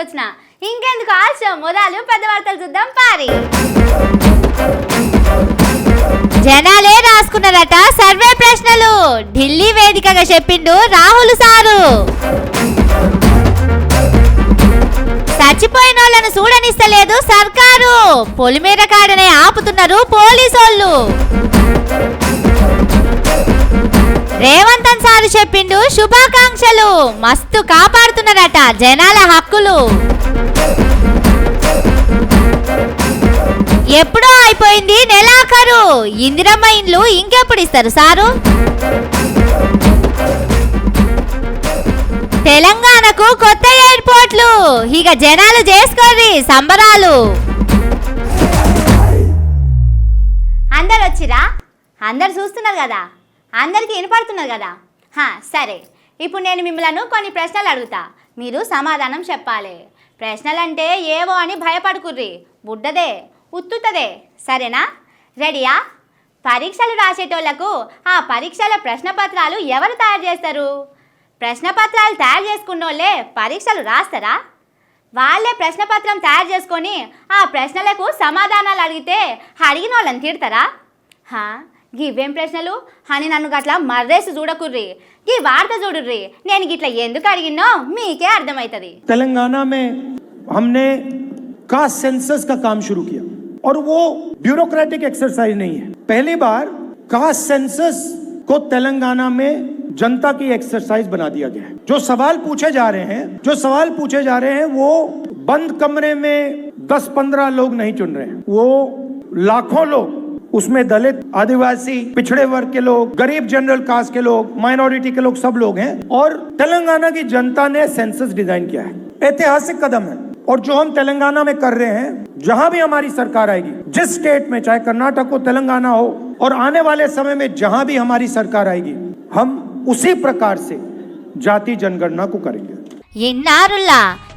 పట్టుకొచ్చిన ఇంకెందుకు ఆలస్యం? మొదలు పెద్ద వార్తలు చూద్దాం పారి. జనాలే రాసుకున్నారట సర్వే ప్రశ్నలు. ఢిల్లీ వేదికగా చెప్పిండు రాహుల్ సారు. చచ్చిపోయిన వాళ్ళను చూడనిస్తలేదు సర్కారు. పొలిమేర కాడనే ఆపుతున్నారు పోలీసోళ్ళు. రేవంత్ సారు చెప్పిండు శుభాకాంక్షలు. మస్తు కాపాడుతున్నారట జనాల హక్కులు. ఎప్పుడో అయిపోయింది నెలాఖరు. ఇందిరమ్మ ఇండ్లు ఇంకెప్పుడు ఇస్తారు సారు? తెలంగాణకు కొత్త ఎయిర్పోర్ట్లు. ఇక జనాలు చేసుకోర్రి సంబరాలు. అందరు వచ్చిరా అందరు చూస్తున్నారు కదా? అందరికీ వినపడుతున్నారు కదా? సరే. ఇప్పుడు నేను మిమ్మల్ని కొన్ని ప్రశ్నలు అడుగుతా. మీరు సమాధానం చెప్పాలి. ప్రశ్నలు అంటే ఏవో అని భయపడుకుర్రి. బుడ్డదే ఉత్తుతదే. సరేనా? రెడీయా? పరీక్షలు రాసేటోళ్ళకు ఆ పరీక్షల ప్రశ్నపత్రాలు ఎవరు తయారు చేస్తారు? ప్రశ్నపత్రాలు తయారు చేసుకున్నోళ్ళే పరీక్షలు రాస్తారా? వాళ్ళే ప్రశ్నపత్రం తయారు చేసుకొని ఆ ప్రశ్నలకు సమాధానాలు అడిగితే అడిగిన వాళ్ళని తిడతారా హా గివేం ప్రశ్నలు అని నన్ను గట్ల మర్రేసి చూడకుర్రి గీ వార్త చూడుర్రి నేను గిట్ల ఎందుకు అడిగినో మీకే అర్థమవుతుంది तेलंगाना में हमने कास्ट सेंसस का काम शुरू किया और वो ब्यूरोक्रेटिक एक्सरसाइज नहीं है पहली बार कास्ट सेंसस को तेलंगाना में जनता की एक्सरसाइज बना दिया गया है जो सवाल पूछे जा रहे हैं जो सवाल पूछे जा रहे हैं वो बंद कमरे में 10-15 लोग नहीं चुन रहे हैं वो लाखों लोग उसमें दलित, आदिवासी, पिछड़े वर्ग के लोग, गरीब जनरल कास्ट के लोग माइनॉरिटी के लोग सब लोग हैं और तेलंगाना की जनता ने सेंसस डिज़ाइन किया है। ऐतिहासिक कदम है। और जो हम तेलंगाना में कर रहे हैं, जहाँ भी हमारी सरकार आएगी, जिस स्टेट में, चाहे कर्नाटक हो, तेलंगाना हो, और आने वाले समय में जहाँ भी हमारी सरकार आएगी, हम उसी प्रकार से जाति जनगणना को करेंगे। ये नारुला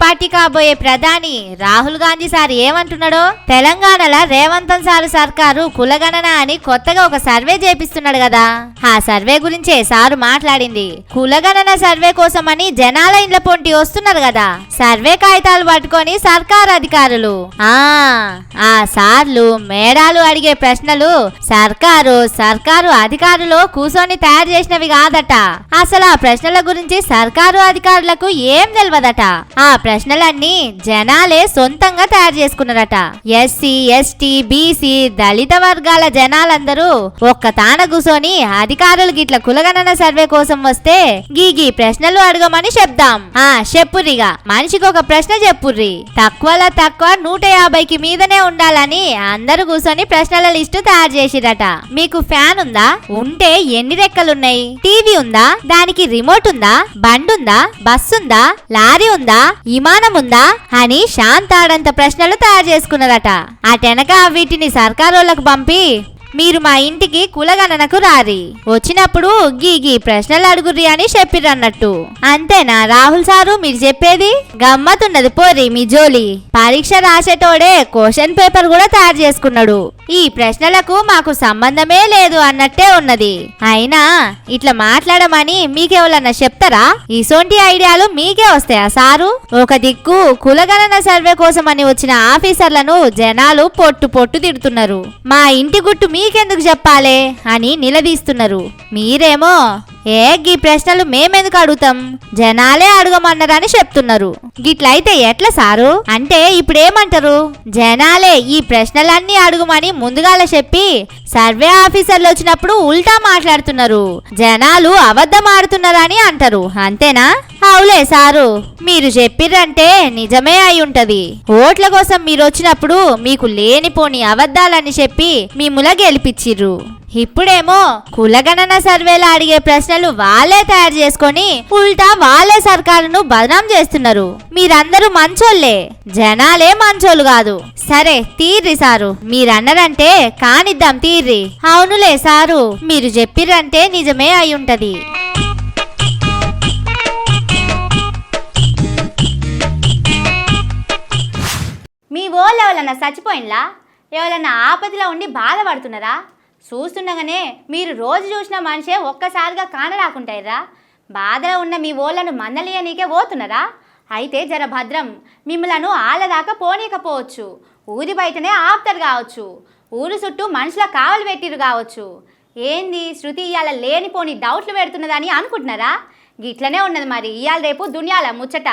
పార్టీ కాబోయే ప్రధాని రాహుల్ గాంధీ సార్ ఏమంటున్నాడో? తెలంగాణలో రేవంతన్ సారు సర్కారు కులగణన అని కొత్తగా ఒక సర్వే చేపిస్తున్నాడు కదా. ఆ సర్వే గురించే సారు మాట్లాడింది. కులగణన సర్వే కోసమని జనాల ఇండ్ల పొంటి వస్తున్నారు కదా. సర్వే కాగితాలు పట్టుకొని సర్కారు అధికారులు. ఆ ఆ సార్లు మేడాలు అడిగే ప్రశ్నలు సర్కారు సర్కారు అధికారులు కూసోని తయారు చేసినవి కాదట. అసలు ఆ ప్రశ్నల గురించి సర్కారు అధికారులకు ఏం తెలియదట ఆ ప్రశ్నలన్నీ జనాలే సొంతంగా తయారు చేసుకున్నారట. S C S T B C దళిత వర్గాల జనాలందరూ ఒక్క తాన కూసోని అధికారులు గిట్ల కులగణన సర్వే కోసం వస్తే గీ గీ ప్రశ్నలు అడగమని చెప్దాం. ఆ చెప్పుర్రిగా. మనిషికి ఒక ప్రశ్న చెప్పుర్రి. తక్కువలో తక్కువ నూట యాభైకి మీదనే ఉండాలని అందరూ కూర్చొని ప్రశ్నల లిస్టు తయారు చేసిరట. మీకు ఫ్యాన్ ఉందా? ఉంటే ఎన్ని రెక్కలున్నాయి? టీవీ ఉందా? దానికి రిమోట్ ఉందా? బండుందా బస్ ఉందా? లారీ ఉందా? విమానం ఉందా అని శాంతాడంత ప్రశ్నలు తయారు చేసుకున్నారట అటెనక వీటిని సర్కారోళ్ళకు పంపి మీరు మా ఇంటికి కులగణనకు రారి. వచ్చినప్పుడు గీ గీ ప్రశ్నలు అడుగురి అని చెప్పిరన్నట్టు అంతేనా రాహుల్ సారు? మీరు చెప్పేది? గమ్మతున్నది పోరి మీ జోలి. పరీక్ష రాసేటోడే క్వశ్చన్ పేపర్ కూడా తయారు చేసుకున్నాడు. ఈ ప్రశ్నలకు మాకు సంబంధమే లేదు అన్నట్టే ఉన్నది. అయినా ఇట్లా మాట్లాడమని మీకెవరన్నా చెప్తారా? ఇసొంటి ఐడియాలు మీకే వస్తాయా సారు? ఒక దిక్కు కులగణన సర్వే కోసమని వచ్చిన ఆఫీసర్లను జనాలు పొట్టు పొట్టు తిడుతున్నారు. మా ఇంటి గుట్టు మీకెందుకు చెప్పాలే అని నిలదీస్తున్నారు. మీరేమో ఏ గీ ప్రశ్నలు మేమెందుకు అడుగుతాం? జనాలే అడగమన్నారని చెప్తున్నారు. గిట్లయితే ఎట్లా సారు? అంటే ఇప్పుడేమంటారు? జనాలే ఈ ప్రశ్నలన్నీ అడుగుమని ముందుగాల చెప్పి సర్వే ఆఫీసర్లు వచ్చినప్పుడు ఉల్టా మాట్లాడుతున్నారు. జనాలు అబద్ధం ఆడుతున్నారని అంటారు. అంతేనా? అవులే సారు. మీరు చెప్పిర్రంటే నిజమే అయి ఉంటది ఓట్ల కోసం మీరు వచ్చినప్పుడు మీకు లేనిపోని అబద్ధాలని చెప్పి మిమ్ముల గెలిపించిర్రు ఇప్పుడేమో కులగణన సర్వేలో అడిగే ప్రశ్న ప్రశ్నలు వాళ్ళే తయారు చేసుకొని ఉల్టా వాళ్ళే సర్కారును బదనాం చేస్తున్నారు. మీరందరూ మంచోళ్ళే. జనాలే మంచోళ్ళు కాదు. సరే తీర్రి సారు. మీరన్నారంటే కానిద్దాం తీర్రి. అవునులే సారు. మీరు చెప్పిర్రంటే నిజమే అయి మీ ఓళ్ళు ఎవరన్నా చచ్చిపోయినలా? ఎవరన్నా ఆపదలో ఉండి బాధపడుతున్నారా? చూస్తుండగానే మీరు రోజు చూసిన మనిషే ఒక్కసారిగా కానరాకుంటాయిరా. బాధలో ఉన్న మీ ఓళ్ళను మందలియనీకే పోతున్నారా అయితే జర భద్రం. మిమ్మలను ఆలదాకా పోనీకపోవచ్చు ఊరి బయటనే ఆపుతారు కావచ్చు. ఊరు చుట్టూ మనుషుల కావలు పెట్టిరు కావచ్చు. ఏంది? శృతి ఇవాళ లేనిపోని డౌట్లు పెడుతున్నదని అనుకుంటున్నారా? గిట్లనే ఉన్నది మరి. ఇవాళ రేపు దునియాల ముచ్చట.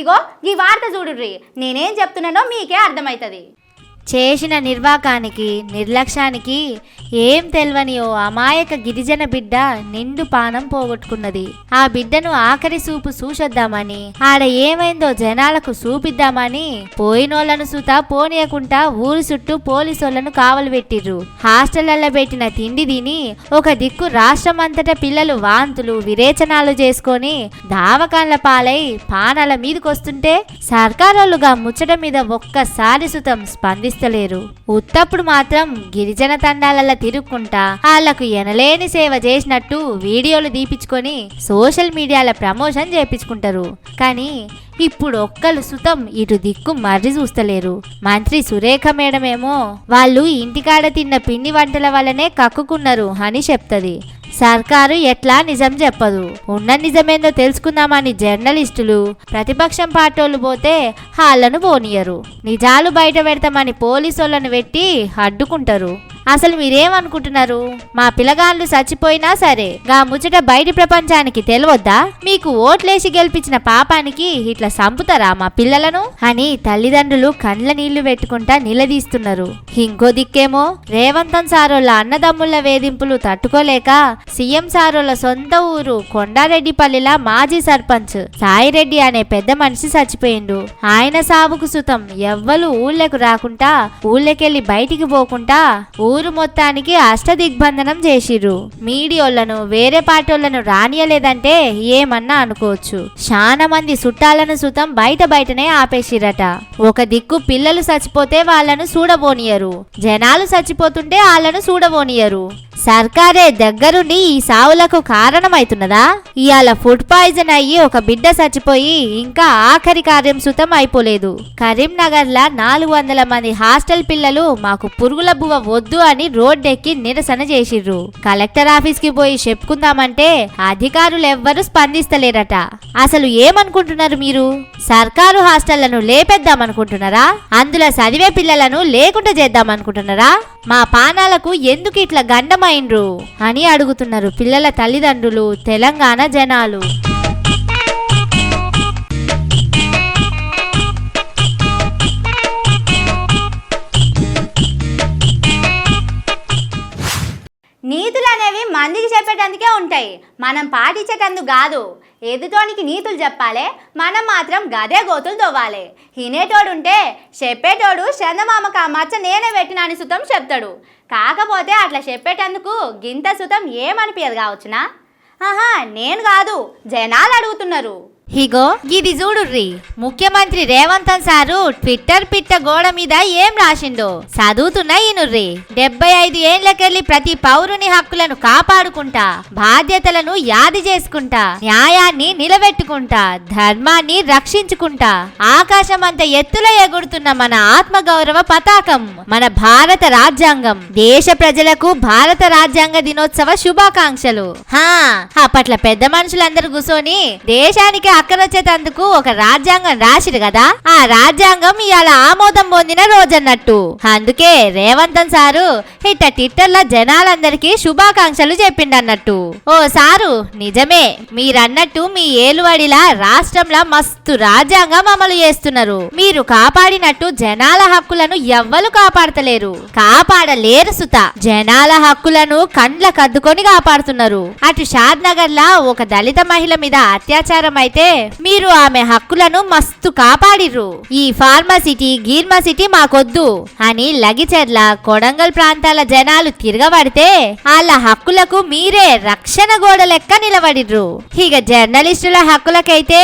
ఇగో ఈ వార్త చూడుర్రి. నేనేం చెప్తున్నానో మీకే అర్థమవుతుంది చేసిన నిర్వాకానికి నిర్లక్ష్యానికి ఏం తెల్వని ఓ అమాయక గిరిజన బిడ్డ నిండు పానం పోగొట్టుకున్నది. ఆ బిడ్డను ఆఖరి సూపు చూసొద్దామని ఆడ ఏమైందో జనాలకు చూపిద్దామని పోయినోళ్ళను సూతా పోనీయకుండా ఊరు చుట్టూ పోలీసోళ్ళను కావలు పెట్టిర్రు. హాస్టళ్ళలో పెట్టిన తిండి తిని ఒక దిక్కు రాష్ట్రమంతటా పిల్లలు వాంతులు విరేచనాలు చేసుకొని దావకాన్ల పాలై పానాల మీదకొస్తుంటే సర్కారోళ్ళుగా ముచ్చట మీద ఒక్కసారి సుతం స్పందిస్తలేరు ఉత్తప్పుడు మాత్రం గిరిజన తండాలలో తిరుక్కుంటా వాళ్ళకు ఎనలేని సేవ చేసినట్టు వీడియోలు దీపించుకొని సోషల్ మీడియాల ప్రమోషన్ చేపించుకుంటారు. కానీ ఇప్పుడు ఒక్కలు సుతం ఇటు దిక్కు మర్రి చూస్తలేరు. మంత్రి సురేఖ మేడమేమో వాళ్ళు ఇంటికాడ తిన్న పిండి వంటల వల్లనే కక్కుకున్నారు అని చెప్తది. సర్కారు ఎట్లా నిజం చెప్పదు. ఉన్న నిజమేందో తెలుసుకుందామని జర్నలిస్టులు ప్రతిపక్షం పార్టోళ్ళు పోతే వాళ్ళను పోనీయరు. నిజాలు బయట పెడతామని పోలీసోళ్ళను పెట్టి అడ్డుకుంటారు. అసలు మీరేమనుకుంటున్నారు? మా పిల్లగాళ్ళు చచ్చిపోయినా సరే గా ముచ్చట బయటి ప్రపంచానికి తెలియొద్దా మీకు ఓట్లేసి గెలిపించిన పాపానికి ఇట్లా సంపుతారా మా పిల్లలను? అని తల్లిదండ్రులు కండ్ల నీళ్ళు పెట్టుకుంటా నిలదీస్తున్నారు. ఇంకో దిక్కేమో రేవంతన్ సారోళ్ళ అన్నదమ్ముల వేధింపులు తట్టుకోలేక సీఎం సారుల సొంత ఊరు కొండారెడ్డిపల్లిలా మాజీ సర్పంచ్ సాయిరెడ్డి అనే పెద్ద మనిషి చచ్చిపోయిండు. ఆయన సావుకు సుతం ఎవ్వలు ఊళ్ళకు రాకుండా ఊళ్ళకెళ్ళి బయటికి పోకుండా ఊరు మొత్తానికి అష్టదిగ్బంధనం చేసిర్రు. మీడియోళ్ళను వేరే పార్టీలను రానియలేదంటే ఏమన్నా అనుకోవచ్చు. చాలా మంది చుట్టాలను సుతం బయట బయటనే ఆపేసిరట. ఒక దిక్కు పిల్లలు చచ్చిపోతే వాళ్ళను చూడబోనియరు జనాలు చచ్చిపోతుంటే వాళ్ళను చూడబోనియరు సర్కారే దగ్గరుండి ఈ సావులకు కారణమైతున్నదా? ఇవాళ ఫుడ్ పాయిజన్ అయ్యి ఒక బిడ్డ చచ్చిపోయి ఇంకా ఆఖరి కార్యం సుతం అయిపోలేదు. కరీంనగర్ లా నాలుగు వందల మంది హాస్టల్ పిల్లలు మాకు పురుగుల బువ్వ వద్దు అని రోడ్డెక్కి నిరసన చేసిర్రు. కలెక్టర్ ఆఫీస్కి పోయి చెప్పుకుందామంటే అధికారులు ఎవ్వరూ స్పందిస్తలేరట. అసలు ఏమనుకుంటున్నారు మీరు? సర్కారు హాస్టళ్ళను లేపేద్దామనుకుంటున్నారా? అందులో చదివే పిల్లలను లేకుండా చేద్దామనుకుంటున్నారా? మా పానాలకు ఎందుకు ఇట్లా గండమైండ్రు? అని అడుగుతున్నారు. పిల్లల తల్లిదండ్రులు తెలంగాణ జనాలు. నీతులు అనేవి మందికి చెప్పేటందుకే ఉంటాయి. మనం పాటించేటందుకు కాదు. ఎదుటోనికి నీతులు చెప్పాలి మనం మాత్రం గదే గోతులు తవ్వాలి. వినేటోడు ఉంటే చెప్పేటోడు చందమామకు ఆ మచ్చ నేనే పెట్టినాని సుతం చెప్తాడు. కాకపోతే అట్లా చెప్పేటందుకు గింత సుతం ఏమనిపించదు కావచ్చునా? ఆహా నేను కాదు. జనాలు అడుగుతున్నారు. హిగో ఇది చూడుర్రి. ముఖ్యమంత్రి రేవంత్ సారు ట్విట్టర్ పిట్ట గోడ మీద ఏం రాసిండో? చదువుతున్నా ఈనుర్రి డెబ్బై ఐదు ఏళ్ళకెళ్ళి ప్రతి పౌరుని హక్కులను కాపాడుకుంటా బాధ్యతలను యాది చేసుకుంటా న్యాయాన్ని నిలబెట్టుకుంటా ధర్మాన్ని రక్షించుకుంటా ఆకాశమంత ఎత్తుల ఎగురుతున్న మన ఆత్మ గౌరవ పతాకం మన భారత రాజ్యాంగం. దేశ ప్రజలకు భారత రాజ్యాంగ దినోత్సవ శుభాకాంక్షలు. హా అప్పట్ల పెద్ద మనుషులందరూ కూసోని దేశానికి అక్కరొచ్చేటందుకు ఒక రాజ్యాంగం రాసిరు కదా. ఆ రాజ్యాంగం ఇవాళ ఆమోదం పొందిన రోజన్నట్టు. అందుకే రేవంతన్ సారు ఇట్ట ట్విట్టర్ల జనాలందరికీ శుభాకాంక్షలు చెప్పిండన్నట్టు. ఓ సారు నిజమే మీరన్నట్టు మీ ఏలువడిలా రాష్ట్రంలో మస్తు రాజ్యాంగం అమలు చేస్తున్నారు. మీరు కాపాడినట్టు జనాల హక్కులను ఎవ్వరు కాపాడతలేరు. కాపాడలేరు సుత. జనాల హక్కులను కండ్ల కద్దుకొని కాపాడుతున్నారు. అటు షాద్ నగర్ లా ఒక దళిత మహిళ మీద అత్యాచారం అయితే మీరు ఆమె హక్కులను మస్తు కాపాడిర్రు. ఈ ఫార్మసిటీ గీర్మసిటీ మాకొద్దు అని లగిచెర్ల కొడంగల్ ప్రాంతాల జనాలు తిరగబడితే వాళ్ళ హక్కులకు మీరే రక్షణ గోడ లెక్క నిలబడిర్రు. ఇక జర్నలిస్టుల హక్కులకైతే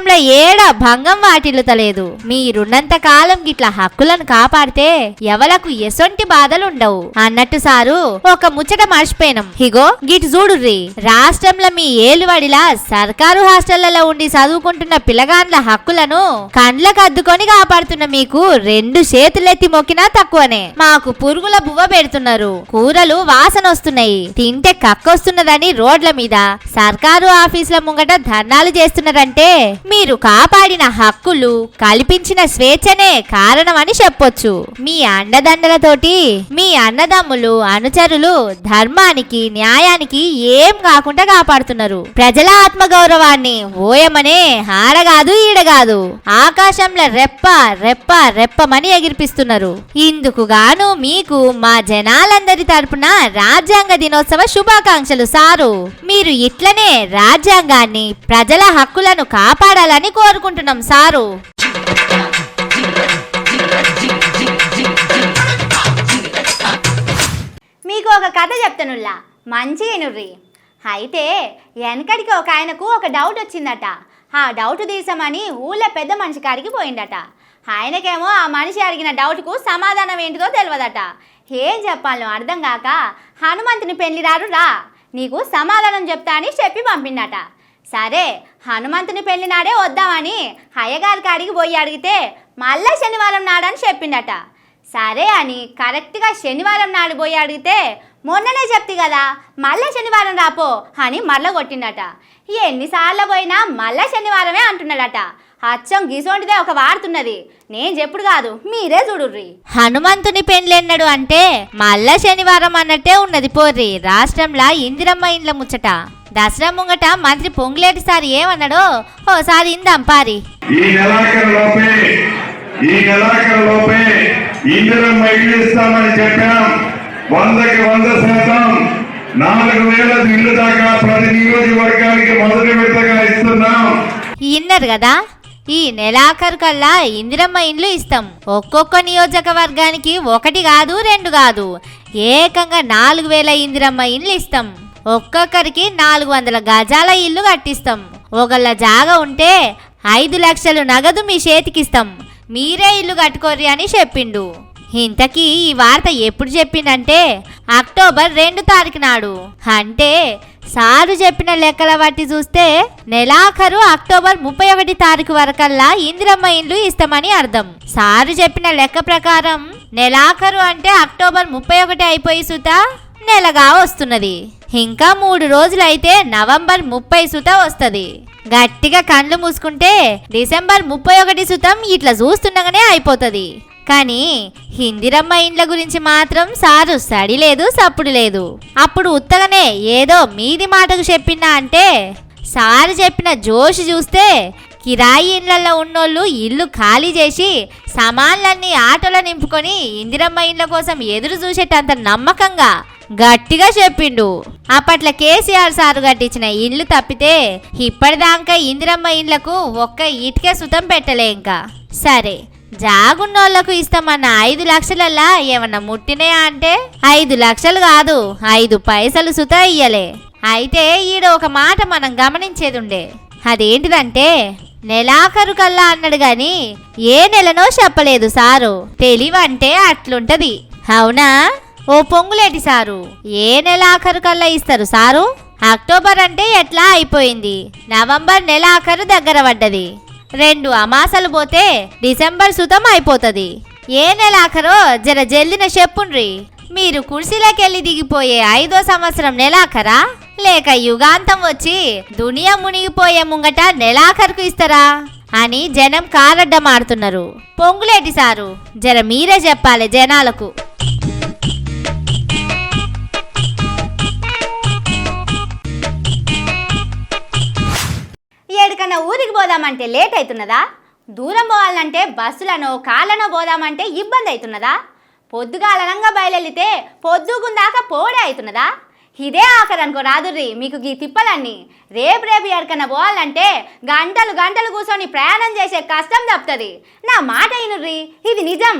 రాష్ట్రంలో ఏడ భంగం వాటిల్లుతలేదు. మీరున్నంత కాలం గిట్ల హక్కులను కాపాడితే ఎవలకు ఎసొంటి బాధలుండవు. అన్నట్టు సారు ఒక ముచ్చట మర్చిపోయినం. హిగో గిట్ చూడుర్రి రాష్ట్రంలో మీ ఏలువడిలా సర్కారు హాస్టళ్ళలో ఉండి చదువుకుంటున్న పిల్లగాండ్ల హక్కులను కండ్లకు అద్దుకొని కాపాడుతున్న మీకు రెండు చేతులెత్తి మొక్కినా తక్కువనే. మాకు పురుగుల బువ్వ పెడుతున్నారు. కూరలు వాసన వస్తున్నాయి తింటే కక్కొస్తున్నదని రోడ్ల మీద. సర్కారు ఆఫీసుల ముంగట ధర్నాలు చేస్తున్నారంటే మీరు కాపాడిన హక్కులు కల్పించిన స్వేచ్ఛనే కారణమని చెప్పొచ్చు. మీ అండదండలతోటి మీ అన్నదమ్ములు అనుచరులు ధర్మానికి న్యాయానికి ఏం కాకుండా కాపాడుతున్నారు. ప్రజల ఆత్మగౌరవాన్ని ఓయమనే ఆడగాదు ఈడగాదు. ఆకాశంలో రెప్ప రెప్ప రెప్పమని ఎగిరిపిస్తున్నారు. ఇందుకు గాను మీకు మా జనాలందరి తరపున రాజ్యాంగ దినోత్సవ శుభాకాంక్షలు సారు. మీరు ఇట్లనే రాజ్యాంగాన్ని ప్రజల హక్కులను కాపాడ కాపాడాలని కోరుకుంటున్నాం సారు. మీకు ఒక కథ చెప్తానుల్లా. మంచి వినుర్రి అయితే వెనకడికి ఒక ఆయనకు ఒక డౌట్ వచ్చిందట. ఆ డౌట్ తీసామని ఊళ్ళో పెద్ద మనిషి కాడికి పోయిందట. ఆయనకేమో ఆ మనిషి అడిగిన డౌట్కు సమాధానం ఏంటిదో తెలియదట ఏం చెప్పాలో అర్థం కాక హనుమంతుని పెళ్ళిరారు రా నీకు సమాధానం చెప్తా అని చెప్పి పంపిండట సరే హనుమంతుని పెళ్ళి నాడే వద్దామని హయ్యగారికి అడిగి పోయి అడిగితే మళ్ళా శనివారం నాడని చెప్పిండట సరే అని కరెక్ట్గా శనివారం నాడు పోయి అడిగితే మొన్ననే చెప్తి కదా మళ్ళా శనివారం రాపో అని మళ్ళా కొట్టిండట ఎన్నిసార్లు పోయినా మళ్ళా శనివారమే అంటున్నాడట. అచ్చం గీసోంటిదే ఒక వాడుతున్నది నేను చెప్పుడు కాదు మీరే చూడుర్రి. హనుమంతుని పెండ్లెన్నడు అంటే మళ్ళా శనివారం అన్నట్టే ఉన్నది పోర్రి రాష్ట్రంలో ఇందిరమ్మ ఇండ్ల ముచ్చట. దసరా ముంగట మంత్రి పొంగులేటి సారి ఏమన్నాడో ఓసారి ఇందాం పారి. ఈ లోపే ఈ లోపే ఇస్తామని చెప్పాం. వందకి వంద శాతం నాలుగు వేల దాకా ప్రతి నియోజకవర్గానికి మొదటి విడతగా ఇస్తున్నాం. ఇన్నరు కదా? ఈ నెలాఖరు కల్లా ఇందిరమ్మ ఇండ్లు ఇస్తాం. ఒక్కొక్క నియోజకవర్గానికి ఒకటి కాదు రెండు కాదు. ఏకంగా నాలుగు వేల ఇందిరమ్మ ఇండ్లు ఇస్తాం. ఒక్కొక్కరికి నాలుగు వందల గజాల ఇల్లు కట్టిస్తాం. ఒకళ్ళ జాగా ఉంటే ఐదు లక్షలు నగదు మీ చేతికిస్తాం. మీరే ఇల్లు కట్టుకోర్రి అని చెప్పిండు. ఇంతకీ ఈ వార్త ఎప్పుడు చెప్పిండంటే అక్టోబర్ రెండు తారీఖు నాడు. అంటే సారు చెప్పిన లెక్కల బట్టి చూస్తే నెలాఖరు అక్టోబర్ ముప్పై ఒకటి తారీఖు వరకల్లా ఇందిరమ్మ ఇండ్లు ఇస్తామని అర్థం. సారు చెప్పిన లెక్క ప్రకారం నెలాఖరు అంటే అక్టోబర్ ముప్పై ఒకటి అయిపోయి సుత నెలగా వస్తున్నది. ఇంకా మూడు రోజులైతే నవంబర్ ముప్పై సుత వస్తుంది. గట్టిగా కండ్లు మూసుకుంటే డిసెంబర్ ముప్పై ఒకటి సుతం ఇట్లా చూస్తుండగానే అయిపోతుంది. కానీ హిందిరమ్మ ఇండ్ల గురించి మాత్రం సారు సడి లేదు సప్పుడు లేదు. అప్పుడు ఉత్తగనే ఏదో మీది మాటకు చెప్పినా అంటే సారు చెప్పిన జోష్ చూస్తే కిరాయి ఇండ్లలో ఉన్నోళ్ళు ఇల్లు ఖాళీ చేసి సామాన్లన్నీ ఆటోలో నింపుకొని ఇందిరమ్మ ఇండ్ల కోసం ఎదురు చూసేటంత నమ్మకంగా గట్టిగా చెప్పిండు. అప్పట్లో కేసీఆర్ సారు కట్టించిన ఇల్లు తప్పితే ఇప్పటిదాకా ఇందిరమ్మ ఇండ్లకు ఒక్క ఇటుకే సుతం పెట్టలే ఇంకా. సరే జాగున్నోళ్ళకు ఇస్తామన్న ఐదు లక్షలల్లా ఏమన్నా ముట్టినాయా అంటే? ఐదు లక్షలు కాదు ఐదు పైసలు సుత ఇయ్యలే. అయితే ఈడ ఒక మాట మనం గమనించేది ఉండే అదేంటిదంటే నెలాఖరు కల్లా అన్నాడు గాని ఏ నెలనో చెప్పలేదు సారు. తెలివంటే అట్లుంటది. అవునా? ఓ పొంగులేటి సారు ఏ నెలాఖరు కల్లా ఇస్తారు సారు? అక్టోబర్ అంటే ఎట్లా అయిపోయింది? నవంబర్ నెలాఖరు దగ్గర పడ్డది. రెండు అమాసలు పోతే డిసెంబర్ సుతం అయిపోతుంది. ఏ నెలాఖరో జర జల్దిన చెప్పుండ్రి. మీరు కుర్సీలోకెళ్ళి దిగిపోయే ఐదో సంవత్సరం నెలాఖరా? లేక యుగాంతం వచ్చి దునియా మునిగిపోయే ముంగట నెలాఖరుకు ఇస్తారా? అని జనం కారడ్డమాడుతున్నారు. పొంగులేటి సారు జర మీరే చెప్పాలి జనాలకు. ఏడికన్నా ఊరికి పోదామంటే లేట్ అవుతున్నదా దూరం పోవాలంటే బస్సులనో కాళ్ళనో పోదామంటే ఇబ్బంది అవుతున్నదా పొద్దుగాలనంగా బయలుదేరితే పొద్దుగుందాకా పోడే అవుతున్నదా ఇదే ఆఖరి అనుకో రాదుర్రి మీకు ఈ తిప్పలన్నీ. రేపు రేపు ఎక్కడికన్నా పోవాలంటే గంటలు గంటలు కూర్చొని ప్రయాణం చేసే కష్టం తప్పుతుంది. నా మాట అయినుర్రి ఇది నిజం.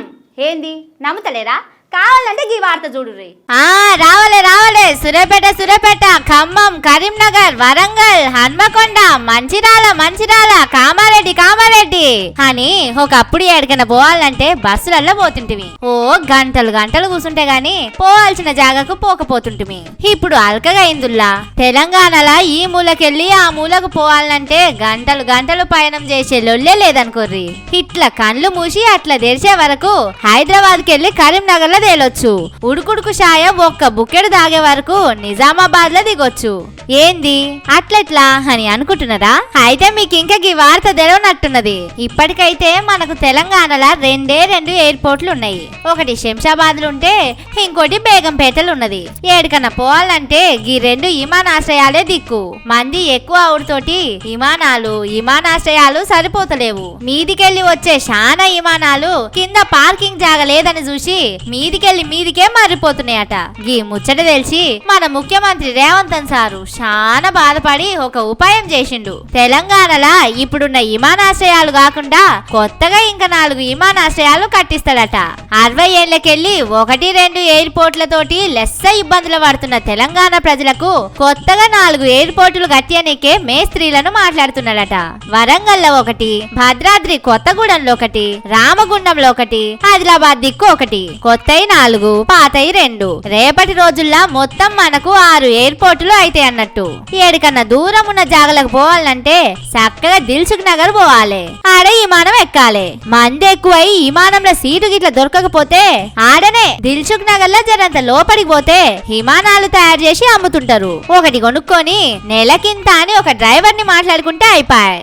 ఏంది? నమ్ముతలేరా? కావాలంటే గీ వార్త చూడుర్రి. ఆ రావాలే రావాలే. సురేపేట సురేపేట ఖమ్మం కరీంనగర్ వరంగల్ హన్మకొండ మంచిరాల మంచిరాల కామారెడ్డి కామారెడ్డి. అని ఒకప్పుడు ఎక్కడికైనా పోవాలంటే బస్సులలో పోతుంటివి ఓ గంటలు గంటలు కూర్చుంటే గాని పోవాల్సిన జాగాకు పోకపోతుంటిమి. ఇప్పుడు అల్కగా అయిందిలా తెలంగాణలో ఈ మూలకెళ్ళి ఆ మూలకు పోవాలంటే గంటలు గంటలు పయనం చేసే లొల్లే లేదనుకోర్రి. ఇట్లా కండ్లు మూసి అట్లా తెరిచే వరకు హైదరాబాద్ కెళ్ళి కరీంనగర్లో తేలొచ్చు. ఉడుకుడుకు షాయ ఒక్క బుక్కెడు దాగే వరకు నిజామాబాద్లో దిగొచ్చు. ఏంది? అట్లెట్లా? అని అనుకుంటున్నారా అయితే మీకు ఇంకా ఈ వార్త తెలవనట్టున్నది. ఇప్పటికైతే మనకు తెలంగాణలో రెండే రెండు ఎయిర్పోర్ట్లు ఉన్నాయి ఒకటి శంషాబాద్ ఉంటే ఇంకోటి బేగంపేటలు ఉన్నది ఏడికన్నా పోవాలంటే ఈ రెండు విమానాశ్రయాలే దిక్కు. మంది ఎక్కువ అవుడుతోటి విమానాలు విమానాశ్రయాలు సరిపోతలేవు. మీదికెళ్ళి వచ్చే శానా విమానాలు కింద పార్కింగ్ జాగలేదని చూసి మీ మీదికెళ్ళి మీదికే మారిపోతున్నాయట. ఈ ముచ్చట తెలిసి మన ముఖ్యమంత్రి రేవంత్ సారు చాలా బాధపడి ఒక ఉపాయం చేసిండు. తెలంగాణలో ఇప్పుడున్న విమానాశ్రయాలు కాకుండా కొత్తగా ఇంకా నాలుగు విమానాశ్రయాలు కట్టిస్తాడట. అరవై ఏళ్ళకెళ్ళి ఒకటి రెండు ఎయిర్పోర్ట్లతోటి లెస్స ఇబ్బందులు పడుతున్న తెలంగాణ ప్రజలకు కొత్తగా నాలుగు ఎయిర్పోర్టులు కట్టియనికే మేస్త్రీలను మాట్లాడుతున్నాడట. వరంగల్లో ఒకటి భద్రాద్రి కొత్తగూడెంలో ఒకటి రామగుండంలో ఒకటి ఆదిలాబాద్ దిక్కు ఒకటి కొత్త కొత్తయి నాలుగు పాతయి రెండు. రేపటి రోజుల్లో మొత్తం మనకు ఆరు ఎయిర్పోర్టులు అయితే అన్నట్టు. ఏడికన్నా దూరం ఉన్న జాగలకు పోవాలంటే చక్కగా దిల్సుఖ్ నగర్ పోవాలి. ఆడ విమానం ఎక్కాలి. మంది ఎక్కువై విమానంలో సీటు గిట్ల దొరకకపోతే ఆడనే దిల్సుఖ్ నగర్లో జరంత లోపలికి పోతే విమానాలు తయారు చేసి అమ్ముతుంటారు. ఒకటి కొనుక్కొని నెలకింత అని ఒక డ్రైవర్ని మాట్లాడుకుంటే అయిపోయాయి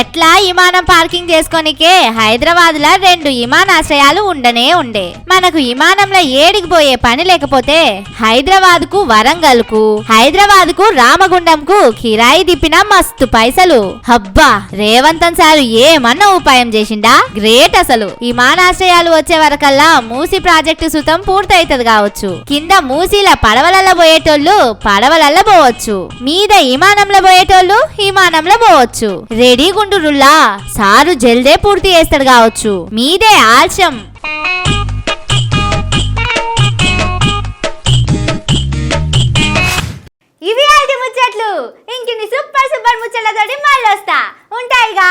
ఎట్లా విమానం పార్కింగ్ చేసుకోనికే హైదరాబాద్లో రెండు విమానాశ్రయాలు ఉండనే ఉండే. మనకు విమానం విమానంలో ఏడికి పోయే పని లేకపోతే హైదరాబాద్కు వరంగల్కు హైదరాబాద్కు రామగుండం కు కిరాయి దిప్పిన మస్తు పైసలు. హబ్బా రేవంతన్ సారు ఏమన్నా ఉపాయం చేసిండా? గ్రేట్ అసలు. విమానాశ్రయాలు వచ్చే వరకల్లా మూసి ప్రాజెక్టు సుతం పూర్తయితది కావచ్చు. కింద మూసీల పడవలల్లో పోయేటోళ్ళు పడవలల్లో పోవచ్చు. మీద విమానంలో పోయేటోళ్ళు విమానంలో పోవచ్చు. రెడీ గుండురుల్లా సారు జల్దే పూర్తి చేస్తాడు కావచ్చు. మీదే ఆల్చం ముచ్చట్లు ఇంకిన్ని సూపర్ సూపర్ ముచ్చట్లతోటి మళ్ళీ వస్తా ఉంటాయిగా.